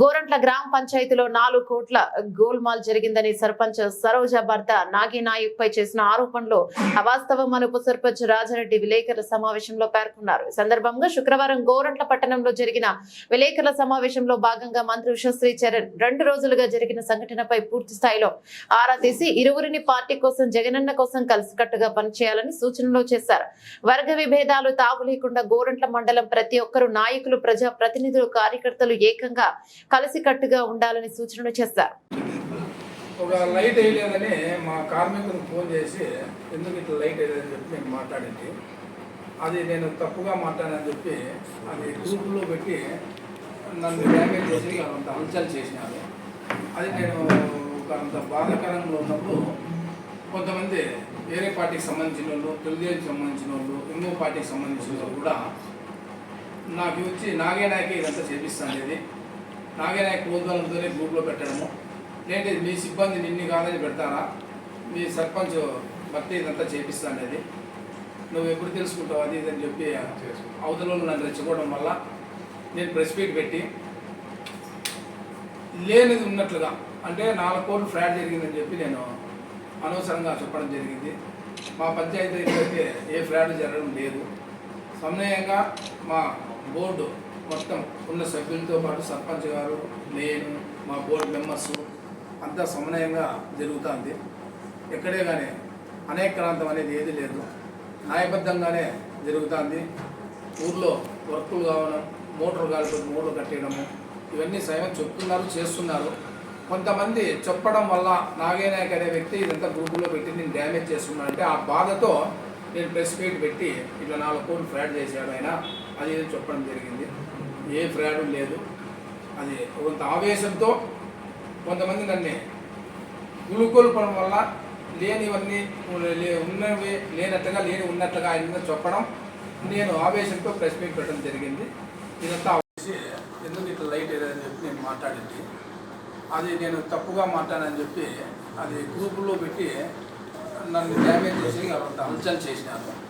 గోరంట్ల గ్రామ పంచాయతీలో నాలుగు కోట్ల గోల్మాల్ జరిగిందని సర్పంచ్ సరోజ భర్త నాగి నాయక్ పై చేసిన ఆరోపణలు అవాస్తవం అని ఉప సర్పంచ్ రాజారెడ్డి విలేకరుల సమావేశంలో పేర్కొన్నారు. సందర్భంగా శుక్రవారం గోరంట్ల పట్టణంలో జరిగిన విలేకరుల సమావేశంలో భాగంగా మంత్రి ఉషశ్రీ చరణ్ రెండు రోజులుగా జరిగిన సంఘటనపై పూర్తి స్థాయిలో ఆరా తీసి ఇరువురిని పార్టీ కోసం జగనన్న కోసం కలిసికట్టుగా పనిచేయాలని సూచనలు చేశారు. వర్గ విభేదాలు తావు లేకుండా గోరంట్ల మండలం ప్రతి ఒక్కరు నాయకులు ప్రజా ప్రతినిధులు కార్యకర్తలు ఏకంగా కలిసికట్టుగా ఉండాలని సూచనలు చేశారు. ఒక లైట్ వేయలేదని మా కార్మికులకు ఫోన్ చేసి ఎందుకు ఇట్లా లైట్ వేయలేదని చెప్పి నేను మాట్లాడింది. అది నేను తప్పుగా మాట్లాడని చెప్పి అది గ్రూపులో పెట్టి నన్ను డ్యామేజ్ చేసి అంత హల్చల్ చేసినారు. అది నేను ఒక అంత బాధాకరంగా ఉన్నప్పుడు కొంతమంది వేరే పార్టీకి సంబంధించిన వాళ్ళు తెలుగుదేశం సంబంధించిన వాళ్ళు ఇంకో పార్టీకి సంబంధించిన వాళ్ళు కూడా నాకు వచ్చి నాగే నాకే ఇదంతా చేపిస్తాను ఇది నాగే నాయక్ ప్రోద్బలంతోనే గ్రూప్లో పెట్టడము. లేదంటే మీ సిబ్బంది నిన్ను కాదని పెడతారా? మీ సర్పంచ్ భక్తి ఇదంతా చేపిస్తా అనేది. నువ్వు ఎప్పుడు తెలుసుకుంటావు అది ఇది అని చెప్పి అవతల నన్ను రెచ్చగొట్టడం వల్ల నేను ప్రెస్ మీట్ పెట్టి లేనిది ఉన్నట్లుగా అంటే నాలుగు కోట్లు ఫ్లాట్ జరిగిందని చెప్పి నేను అనవసరంగా చెప్పడం జరిగింది. మా పంచాయతీలో అయితే ఏ ఫ్లాట్ జరగడం లేదు. సమన్వయంగా మా బోర్డు మొత్తం ఉన్న సభ్యులతో పాటు సర్పంచ్ గారు నేను మా బోర్డు మెంబర్స్ అంతా సమన్వయంగా జరుగుతుంది. ఎక్కడే కానీ అనేక ప్రాంతం అనేది ఏది లేదు. న్యాయబద్ధంగానే జరుగుతుంది. ఊర్లో వర్కులు కావడం మోటార్ కాలిపోతే మోటార్ కట్టేయడము ఇవన్నీ స్వయం చెప్తున్నారు చేస్తున్నారు. కొంతమంది చెప్పడం వల్ల నాగేనాయక్ అనే వ్యక్తి ఇదంతా గ్రూపులో పెట్టి నేను డ్యామేజ్ చేస్తున్నాను. అంటే ఆ బాధతో నేను ప్రెస్ మీట్ పెట్టి ఇట్లా నాలుగు కోట్లు ఫ్రాడ్ చేశాడు ఆయన. అది చెప్పడం జరిగింది. ఏ ఫ్రాడ్ లేదు. అది కొంత ఆవేశంతో కొంతమంది నన్ను గులుకొల్పడం వల్ల లేనివన్నీ లే- ఉన్నవి లేనట్టుగా లేని ఉన్నట్టుగా ఆయన చెప్పడం నేను ఆవేశంతో ప్రెస్ మీట్ పెట్టడం జరిగింది. ఇదంతా ఎందుకు ఇట్లా లైట్ ఏదని చెప్పి నేను మాట్లాడింది. అది నేను తప్పుగా మాట్లాడని చెప్పి అది గ్రూపులో పెట్టి నన్ను డ్యామేజ్ చేసి అంత హల్చల్ చేసినాను.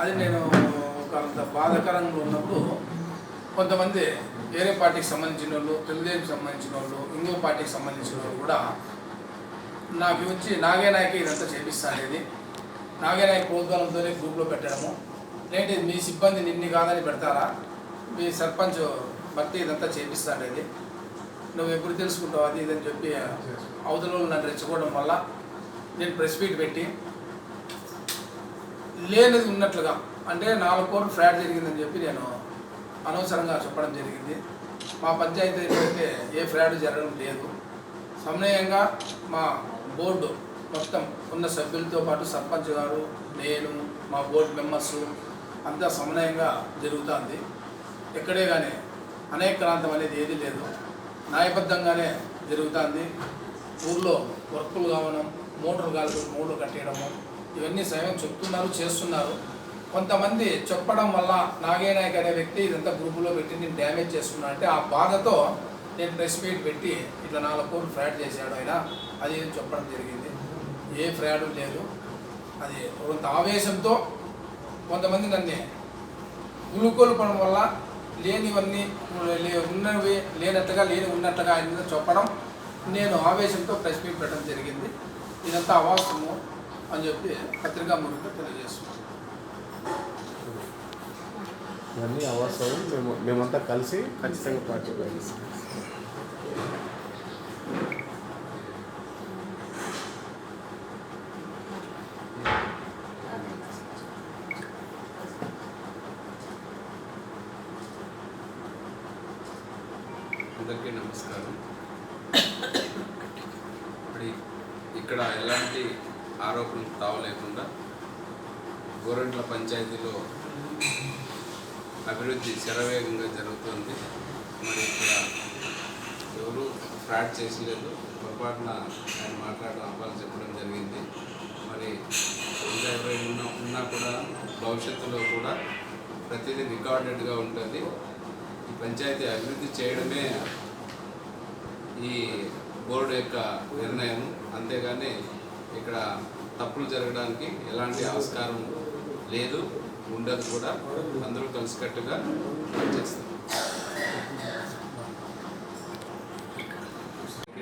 అది నేను ఒక అంత బాధాకరంగా ఉన్నప్పుడు కొంతమంది వేరే పార్టీకి సంబంధించిన వాళ్ళు తెలుగుదేశం సంబంధించిన వాళ్ళు ఇంకో పార్టీకి సంబంధించిన వాళ్ళు కూడా నాకు వచ్చి నాగేనాయక్ ఇదంతా చేపిస్తా అనేది నాగే ప్రోద్బలంతోనే గ్రూప్లో పెట్టడము. లేదంటే మీ సిబ్బంది నిన్ను కాదని పెడతారా? మీ సర్పంచ్ భక్తి ఇదంతా చేపిస్తా అనేది నువ్వు ఎప్పుడు తెలుసుకుంటావు అది ఇది అని చెప్పి అవతల నన్ను రెచ్చగొట్టడం వల్ల నేను ప్రెస్ మీట్ పెట్టి లేనిది ఉన్నట్లుగా అంటే నాలుగు కోట్లు ఫ్లాట్ జరిగిందని చెప్పి నేను అనవసరంగా చెప్పడం జరిగింది. మా పంచాయతీలో అయితే ఏ ఫ్రాడ్ జరగడం లేదు. సమన్వయంగా మా బోర్డు మొత్తం ఉన్న సభ్యులతో పాటు సర్పంచ్ గారు నేను మా బోర్డు మెంబర్స్ అంతా సమన్వయంగా జరుగుతుంది. ఎక్కడే కానీ అనేక్రాంతం అనేది ఏది లేదు. న్యాయబద్ధంగానే జరుగుతుంది. ఊర్లో వర్కులు కావడం మోటార్ కాలు మోటార్ కట్టేయడము ఇవన్నీ స్వయం చెప్తున్నారు చేస్తున్నారు. కొంతమంది చెప్పడం వల్ల నాగేనాయక్ అనే వ్యక్తి ఇదంతా గ్రూపులో పెట్టి నేను డ్యామేజ్ చేసుకున్నా. అంటే ఆ బాధతో నేను ప్రెస్ మీట్ పెట్టి ఇట్లా నాలుగు కోట్లు ఫ్రాడ్ చేశాడు ఆయన. అది చెప్పడం జరిగింది. ఏ ఫ్రాడ్ లేదు. అది కొంత ఆవేశంతో కొంతమంది నన్ను గులుకొల్పడం వల్ల లేనివన్నీ లే- ఉన్నవి లేనట్టుగా లేని ఉన్నట్టుగా ఆయన చెప్పడం నేను ఆవేశంతో ప్రెస్ మీట్ పెట్టడం జరిగింది. ఇదంతా అవాస్తము అని చెప్పి పత్రికా మూలంగా తెలియజేస్తున్నాను. ఇవన్నీ అవసరం. మేము మేమంతా కలిసి ఖచ్చితంగా పార్టీ చేస్తాం అందరికీ నమస్కారం. ఇప్పుడు ఇక్కడ ఎలాంటి ఆరోపణలు తావలేకుండా గోరంట్ల పంచాయతీలో అభివృద్ధి శరవేగంగా జరుగుతుంది. మరి ఇక్కడ ఎవరు ఫ్రాడ్ చేసలేదు పొరపాటున ఆయన మాట్లాడడం అవ్వాలి చెప్పడం జరిగింది. మరి ఇంకా ఎవరైనా ఉన్నా ఉన్నా కూడా భవిష్యత్తులో కూడా ప్రతిదీ రికార్డెడ్గా ఉంటుంది. ఈ పంచాయతీ అభివృద్ధి చేయడమే ఈ బోర్డు యొక్క నిర్ణయం. అంతేగాని ఇక్కడ తప్పులు జరగడానికి ఎలాంటి ఆస్కారం లేదు ఉండదు కూడా. అందరూ కలిసికట్టుగా పనిచేస్తారు.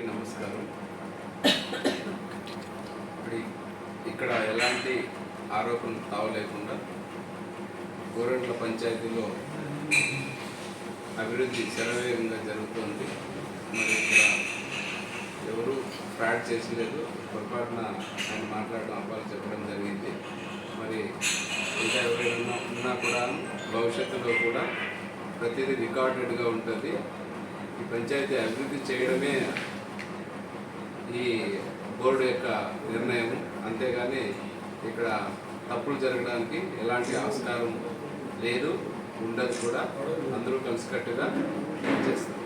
నమస్కారం. ఇక్కడ ఎలాంటి ఆరోపణ కావలేకుండా గోరంట్ల పంచాయతీలో అభివృద్ధి శరవేగంగా జరుగుతోంది. మరి ఇక్కడ ఎవరు ఫ్రాడ్ చేసి లేదు పొరపాటున ఆయన మాట్లాడడం అవ్వాలి చెప్పడం జరిగింది. మరి ఇంకా ఎవరైనా ఉన్నా కూడా భవిష్యత్తులో కూడా ప్రతిదీ రికార్డెడ్గా ఉంటుంది. ఈ పంచాయతీ అభివృద్ధి చేయడమే ఈ బోర్డు యొక్క నిర్ణయం. అంతేగాని ఇక్కడ తప్పులు జరగడానికి ఎలాంటి ఆస్కారం లేదు ఉండదు కూడా. అందరూ కలిసికట్టుగా చేస్తారు